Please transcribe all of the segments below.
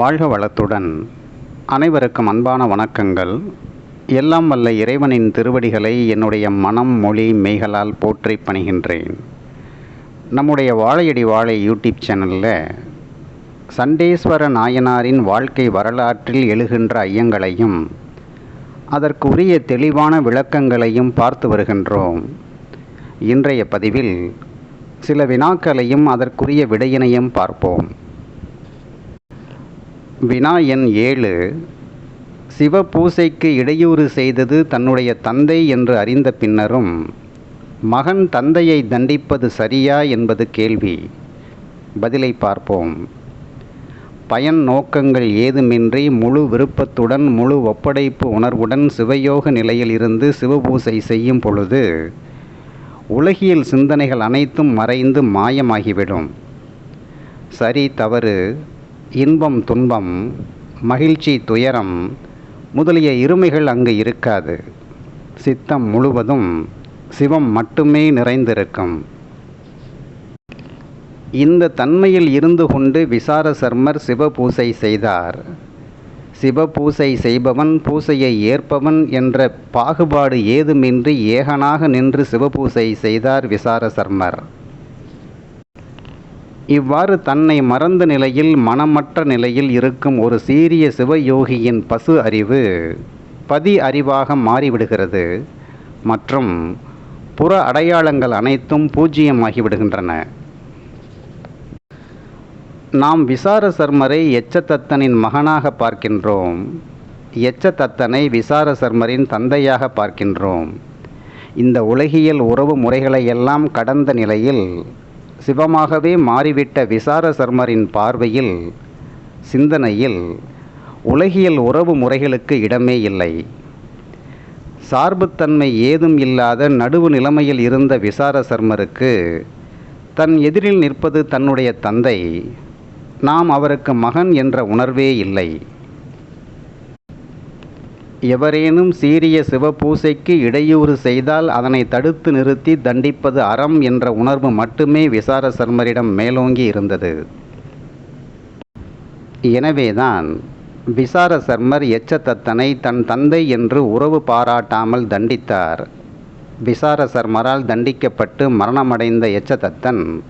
வாழ்க வளத்துடன். அனைவருக்கும் அன்பான வணக்கங்கள். எல்லாம் வல்ல இறைவனின் திருவடிகளை என்னுடைய மனம் மொழி மெய்களால் போற்றி பணிகின்றேன். நம்முடைய வாழையடி வாழை யூடியூப் சேனலில் சண்டேஸ்வர நாயனாரின் வாழ்க்கை வரலாற்றில் எழுகின்ற ஐயங்களையும் அதற்குரிய தெளிவான விளக்கங்களையும் பார்த்து வருகின்றோம். இன்றைய பதிவில் சில வினாக்களையும் அதற்குரிய விடையினையும் பார்ப்போம். வினா எண் ஏழு. சிவ பூசைக்கு இடையூறு செய்தது தன்னுடைய தந்தை என்று அறிந்த பின்னரும் மகன் தந்தையை தண்டிப்பது சரியா என்பது கேள்வி. பதிலை பார்ப்போம். பயன் நோக்கங்கள் ஏதுமின்றி முழு விருப்பத்துடன் முழு ஒப்படைப்பு உணர்வுடன் சிவயோக நிலையில் இருந்து சிவபூசை செய்யும் பொழுது உலகியல் சிந்தனைகள் அனைத்தும் மறைந்து மாயமாகிவிடும். சரி தவறு. இன்பம் துன்பம் மகிழ்ச்சி துயரம் முதலிய இருமைகள் அங்கு இருக்காது. சித்தம் முழுவதும் சிவம் மட்டுமே நிறைந்திருக்கும். இந்த தன்மையில் இருந்து கொண்டு விசார சர்மர் சிவ பூசை செய்தார். சிவ பூசை செய்பவன் பூசையை ஏற்பவன் என்ற பாகுபாடு ஏதுமின்றி ஏகனாக நின்று சிவபூசை செய்தார் விசார சர்மர் இவ்வாறு தன்னை மறந்த நிலையில் மனமற்ற நிலையில் இருக்கும் ஒரு சீரிய சிவயோகியின் பசு அறிவு பதி அறிவாக மாறிவிடுகிறது. மற்றும் புற அடையாளங்கள் அனைத்தும் பூஜ்ஜியமாகிவிடுகின்றன. நாம் விசார சர்மரை எச்சதத்தனின் மகனாக பார்க்கின்றோம். எச்சதத்தனை விசார சர்மரின் தந்தையாக பார்க்கின்றோம். இந்த உலகியல் உறவு முறைகளை எல்லாம் கடந்த நிலையில் சிவமாகவே மாறிவிட்ட விசார சர்மரின் பார்வையில் சிந்தனையில் உலகியல் உறவு முறைகளுக்கு இடமே இல்லை. சார்புத்தன்மை ஏதும் இல்லாத நடுவு நிலைமையில் இருந்த விசார சர்மருக்கு தன் எதிரில் நிற்பது தன்னுடைய தந்தை. நாம் அவருக்கு மகன் என்ற உணர்வே இல்லை. எவரேனும் சீரிய சிவபூசைக்கு இடையூறு செய்தால் அதனை தடுத்து நிறுத்தி தண்டிப்பது அறம் என்ற உணர்வு மட்டுமே விசார சர்மரிடம் மேலோங்கி இருந்தது. எனவேதான் விசார சர்மர் எச்சத்தத்தனை தன் தந்தை என்று உறவு பாராட்டாமல் தண்டித்தார். விசார சர்மரால் தண்டிக்கப்பட்டு மரணமடைந்த எச்சதத்தன்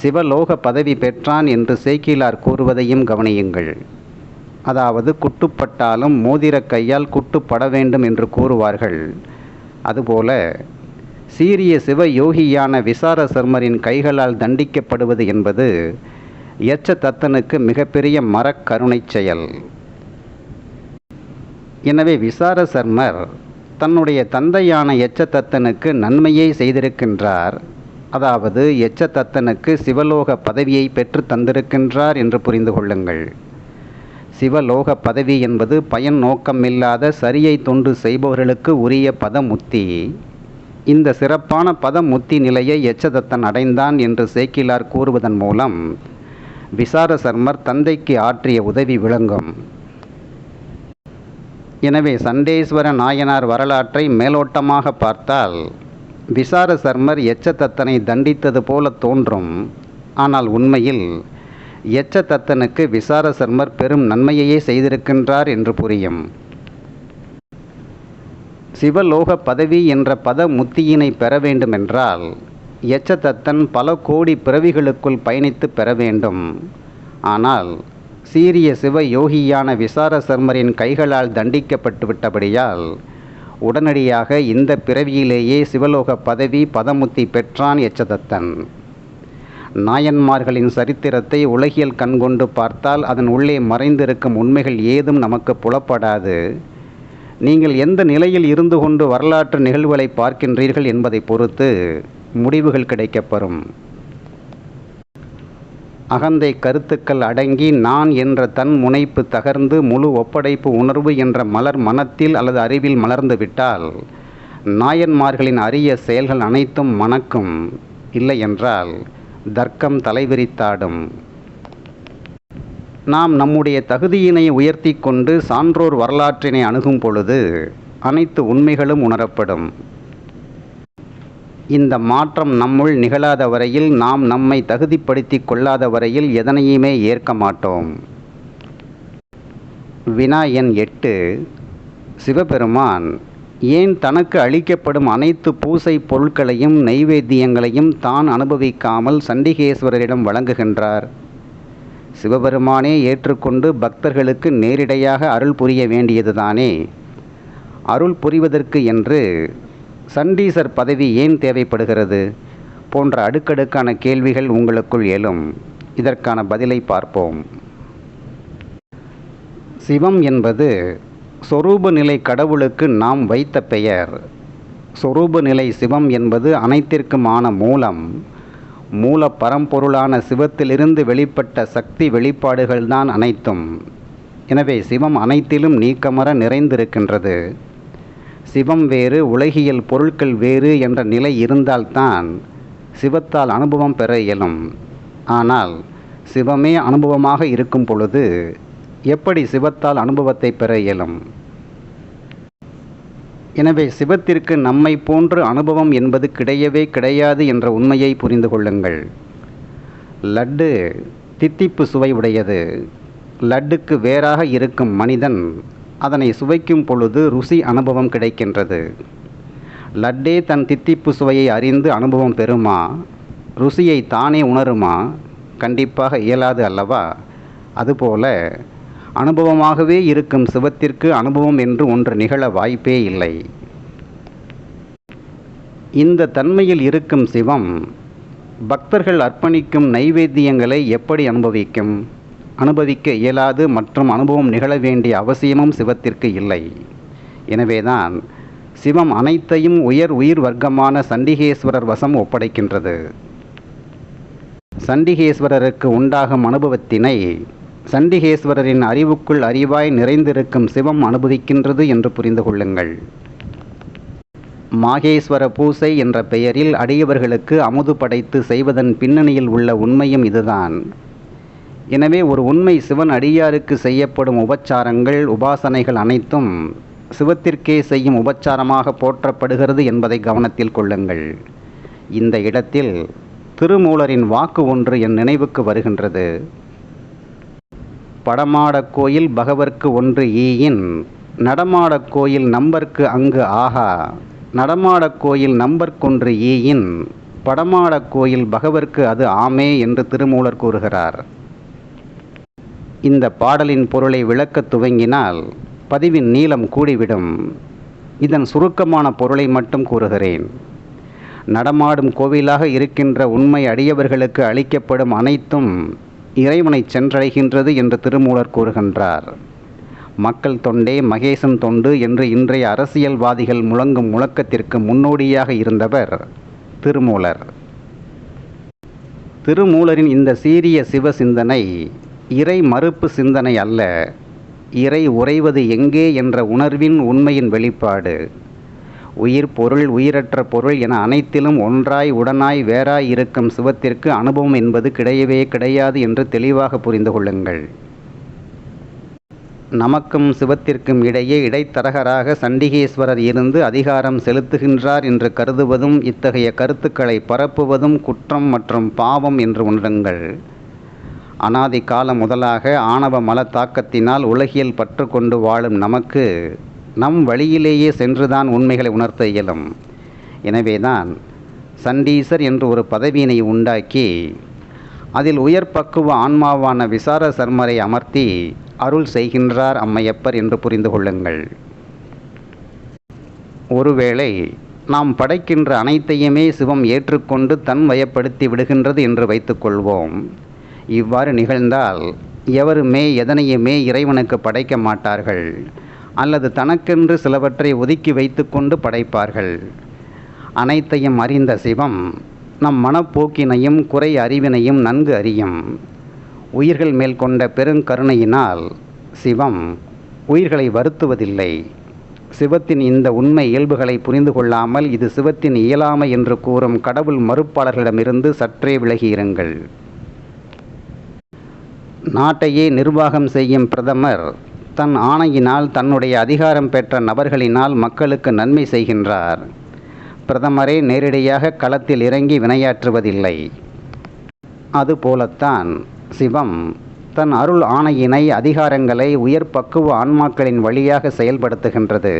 சிவலோக பதவி பெற்றான் என்று சேக்கிலார் கூறுவதையும் கவனியுங்கள். அதாவது குட்டுப்பட்டாலும் மோதிர கையால் குட்டுப்பட வேண்டும் என்று கூறுவார்கள். அதுபோல சீரிய சிவ யோகியான விசார சர்மரின் கைகளால் தண்டிக்கப்படுவது என்பது எச்ச தத்தனுக்கு மிகப்பெரிய மரக்கருணை செயல். எனவே விசார சர்மர் தன்னுடைய தந்தையான எச்சதத்தனுக்கு நன்மையை செய்திருக்கின்றார். அதாவது எச்சதத்தனுக்கு சிவலோக பதவியை பெற்று தந்திருக்கின்றார் என்று புரிந்து கொள்ளுங்கள். சிவலோக பதவி என்பது பயன் நோக்கமில்லாத சரியை தொண்டு செய்பவர்களுக்கு உரிய பதமுத்தி. இந்த சிறப்பான பதமுத்தி நிலையை எச்சதத்தன் அடைந்தான் என்று சேக்கிலார் கூறுவதன் மூலம் விசார சர்மர் தந்தைக்கு ஆற்றிய உதவி விளங்கும். எனவே சண்டேஸ்வர நாயனார் வரலாற்றை மேலோட்டமாக பார்த்தால் விசார சர்மர் எச்சதத்தனை தண்டித்தது போல தோன்றும். ஆனால் உண்மையில் எச்சதத்தனுக்கு விசார சர்மர் பெரும் நன்மையையே செய்திருக்கின்றார் என்று புரியும். சிவலோக பதவி என்ற பத முத்தியினை பெற வேண்டுமென்றால் எச்சதத்தன் பல கோடி பிறவிகளுக்குள் பயணித்து பெற வேண்டும். ஆனால் சீரிய சிவ யோகியான விசார சர்மரின் கைகளால் தண்டிக்கப்பட்டு விட்டபடியால் உடனடியாக இந்த பிறவியிலேயே சிவலோக பதவி பதமுத்தி பெற்றான் எச்சதத்தன் நாயன்மார்களின் சரித்திரத்தை உலகியல் கண்கொண்டு பார்த்தால் அதன் உள்ளே மறைந்திருக்கும் உண்மைகள் ஏதும் நமக்கு புலப்படாது. நீங்கள் எந்த நிலையில் இருந்து கொண்டு வரலாற்று நிகழ்வுகளை பார்க்கின்றீர்கள் என்பதை பொறுத்து முடிவுகள் கிடைக்கப்பெறும். அகந்தை கருத்துக்கள் அடங்கி நான் என்ற தன் முனைப்பு தகர்ந்து முழு ஒப்படைப்பு உணர்வு என்ற மலர் மனத்தில் அல்லது அறிவில் மலர்ந்து விட்டால் நாயன்மார்களின் அரிய செயல்கள் அனைத்தும் மணக்கும். இல்லை என்றால் தர்க்கம் தலைவிரித்தாடும். நாம் நம்முடைய தகுதியினை உயர்த்தி கொண்டு சான்றோர் வரலாற்றினை அணுகும் பொழுது அனைத்து உண்மைகளும் உணரப்படும். இந்த மாற்றம் நம்முள் நிகழாத வரையில் நாம் நம்மை தகுதிப்படுத்தி கொள்ளாத வரையில் எதனையுமே ஏற்க மாட்டோம். வினா எண் எட்டு சிவபெருமான் ஏன் தனக்கு அளிக்கப்படும் அனைத்து பூசை பொருட்களையும் நைவேத்தியங்களையும் தான் அனுபவிக்காமல் சண்டிகேஸ்வரரிடம் வழங்குகின்றார்? சிவபெருமானே ஏற்றுக்கொண்டு பக்தர்களுக்கு நேரிடையாக அருள் புரிய வேண்டியதுதானே? அருள் புரிவதற்கு என்று சண்டீசர் பதவி ஏன் தேவைப்படுகிறது? போன்ற அடுக்கடுக்கான கேள்விகள் உங்களுக்குள் எழும். இதற்கான பதிலை பார்ப்போம். சிவம் என்பது சொரூப நிலை கடவுளுக்கு நாம் வைத்த பெயர். சொரூப நிலை சிவம் என்பது அனைத்திற்குமான மூலம் மூல பரம்பொருளான சிவத்திலிருந்து வெளிப்பட்ட சக்தி வெளிப்பாடுகள்தான் அனைத்தும். எனவே சிவம் அனைத்திலும் நீக்கமர நிறைந்திருக்கின்றது. சிவம் வேறு உலகியல் பொருட்கள் வேறு என்ற நிலை இருந்தால்தான் சிவத்தால் அனுபவம் பெற இயலும். ஆனால் சிவமே அனுபவமாக இருக்கும் பொழுது எப்படி சிவத்தால் அனுபவத்தை பெற இயலும்? எனவே சிவத்திற்கு நம்மை போன்று அனுபவம் என்பது கிடையவே கிடையாது என்ற உண்மையை புரிந்து கொள்ளுங்கள். லட்டு தித்திப்பு சுவை உடையது. லட்டுக்கு வேறாக இருக்கும் மனிதன் அதனை சுவைக்கும் பொழுது ருசி அனுபவம் கிடைக்கின்றது. லட்டே தன் தித்திப்பு சுவையை அறிந்து அனுபவம் பெறுமா? ருசியை தானே உணருமா? கண்டிப்பாக இயலாது அல்லவா? அதுபோல அனுபவமாகவே இருக்கும் சிவத்திற்கு அனுபவம் என்று ஒன்று நிகழ வாய்ப்பே இல்லை. இந்த தன்மையில் இருக்கும் சிவம் பக்தர்கள் அர்ப்பணிக்கும் நைவேத்தியங்களை எப்படி அனுபவிக்கும்? அனுபவிக்க இயலாது மற்றும் அனுபவம் நிகழ வேண்டிய அவசியமும் சிவத்திற்கு இல்லை. எனவேதான் சிவம் அனைத்தையும் உயர் உயிர் வர்க்கமான சண்டிகேஸ்வரர் வசம் ஒப்படைக்கின்றது. சண்டிகேஸ்வரருக்கு உண்டாகும் அனுபவத்தினை சண்டிகேஸ்வரரின் அறிவுக்குள் அறிவாய் நிறைந்திருக்கும் சிவம் அனுபவிக்கின்றது என்று புரிந்து கொள்ளுங்கள். மாகேஸ்வர பூசை என்ற பெயரில் அடியவர்களுக்கு அமுது படைத்து செய்வதன் பின்னணியில் உள்ள உண்மையும் இதுதான். எனவே ஒரு உண்மை சிவன் அடியாருக்கு செய்யப்படும் உபச்சாரங்கள் உபாசனைகள் அனைத்தும் சிவத்திற்கே செய்யும் உபச்சாரமாக போற்றப்படுகிறது என்பதை கவனத்தில் கொள்ளுங்கள். இந்த இடத்தில் திருமூலரின் வாக்கு ஒன்று என் நினைவுக்கு வருகின்றது. படமாடக் கோயில் பகவர்க்கு ஒன்று ஈயின் நடமாடக் கோயில் நம்பர்க்கு அங்கு ஆகா. நடமாடக் கோயில் நம்பர்க்கொன்று ஈயின் படமாடக் கோயில் பகவர்க்கு அது ஆமே என்று திருமூலர் கூறுகிறார். இந்த பாடலின் பொருளை விளக்கத் துவங்கினால் பதிவின் நீளம் கூடிவிடும். இதன் சுருக்கமான பொருளை மட்டும் கூறுகிறேன். நடமாடும் கோவிலாக இருக்கின்ற உண்மை அடியவர்களுக்கு அளிக்கப்படும் அனைத்தும் இறைவனை சென்றடைகின்றது என்று திருமூலர் கூறுகின்றார். மக்கள் தொண்டே மகேசன் தொண்டு என்று இன்றைய அரசியல்வாதிகள் முழங்கும் முழக்கத்திற்கு முன்னோடியாக இருந்தவர் திருமூலர். திருமூலரின் இந்த சீரிய சிவ சிந்தனை இறை மறுப்பு சிந்தனை அல்ல இறை உறைவது எங்கே என்ற உணர்வின் உண்மையின் வெளிப்பாடு. உயிர் பொருள் உயிரற்ற பொருள் என அனைத்திலும் ஒன்றாய் உடனாய் வேறாய் இருக்கும் சிவத்திற்கு அனுபவம் என்பது கிடையவே கிடையாது என்று தெளிவாக புரிந்து கொள்ளுங்கள். நமக்கும் சிவத்திற்கும் இடையே இடைத்தரகராக சண்டிகேஸ்வரர் இருந்து அதிகாரம் செலுத்துகின்றார் என்று கருதுவதும் இத்தகைய கருத்துக்களை பரப்புவதும் குற்றம் மற்றும் பாவம் என்று உணருங்கள். அனாதி காலம் முதலாக ஆணவ மல தாக்கத்தினால் உலகியல் பற்று கொண்டு வாழும் நமக்கு நம் வழியிலேயே சென்றுதான் உண்மைகளை உணர்த்த இயலும். எனவேதான் சண்டீசர் என்று ஒரு பதவியினை உண்டாக்கி அதில் உயர் பக்குவ ஆன்மாவான விசார சர்மரை அமர்த்தி அருள் செய்கின்றார் அம்மையப்பர் என்று புரிந்து கொள்ளுங்கள். ஒருவேளை நாம் படைக்கின்ற அனைத்தையுமே சிவம் ஏற்றுக்கொண்டு தன் வயப்படுத்தி விடுகின்றது என்று வைத்துக்கொள்வோம் இவ்வாறு நிகழ்ந்தால் எவருமே எதனையுமே இறைவனுக்கு படைக்க மாட்டார்கள். அல்லது தனக்கென்று சிலவற்றை ஒதுக்கி வைத்துக்கொண்டு படைப்பார்கள். அனைத்தையும் அறிந்த சிவம் நம் மனப்போக்கினையும் குறை அறிவினையும் நன்கு அறியும். உயிர்கள் மேல் கொண்ட பெருங்கருணையினால் சிவம் உயிர்களை வருத்துவதில்லை. சிவத்தின் இந்த உண்மை இயல்புகளை புரிந்து கொள்ளாமல் இது சிவத்தின் இயலாமை என்று கூறும் கடவுள் மறுப்பாளர்களிடமிருந்து சற்றே விலகியிருங்கள். நாட்டையே நிர்வாகம் செய்யும் பிரதமர் தன் ஆணையினால் தன்னுடைய அதிகாரம் பெற்ற நபர்களினால் மக்களுக்கு நன்மை செய்கின்றார். பிரதமரே நேரடியாக களத்தில் இறங்கி வினையாற்றுவதில்லை. அதுபோலத்தான் சிவம் தன் அருள் ஆணையினை அதிகாரங்களை உயர் பக்குவ ஆன்மாக்களின் வழியாக செயல்படுத்துகின்றது.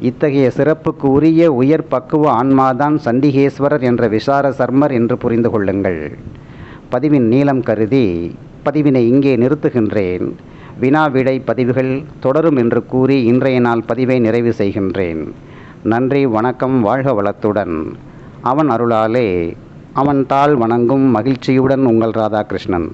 இத்தகைய சிறப்புக்கு உரிய உயர் பக்குவ ஆன்மாதான் சண்டிகேஸ்வரர் என்ற விசார சர்மர் என்று புரிந்து கொள்ளுங்கள் பதிவின் நீளம் கருதி பதிவினை இங்கே நிறுத்துகின்றேன். வினா விடை பதிவுகள் தொடரும் என்று கூறி இன்றைய நாள் பதிவை நிறைவு செய்கின்றேன். நன்றி வணக்கம் வாழ்க வளத்துடன். அவன் அருளாலே அவன் தாள் வணங்கும் மகிழ்ச்சியுடன் உங்கள் ராதாகிருஷ்ணன்.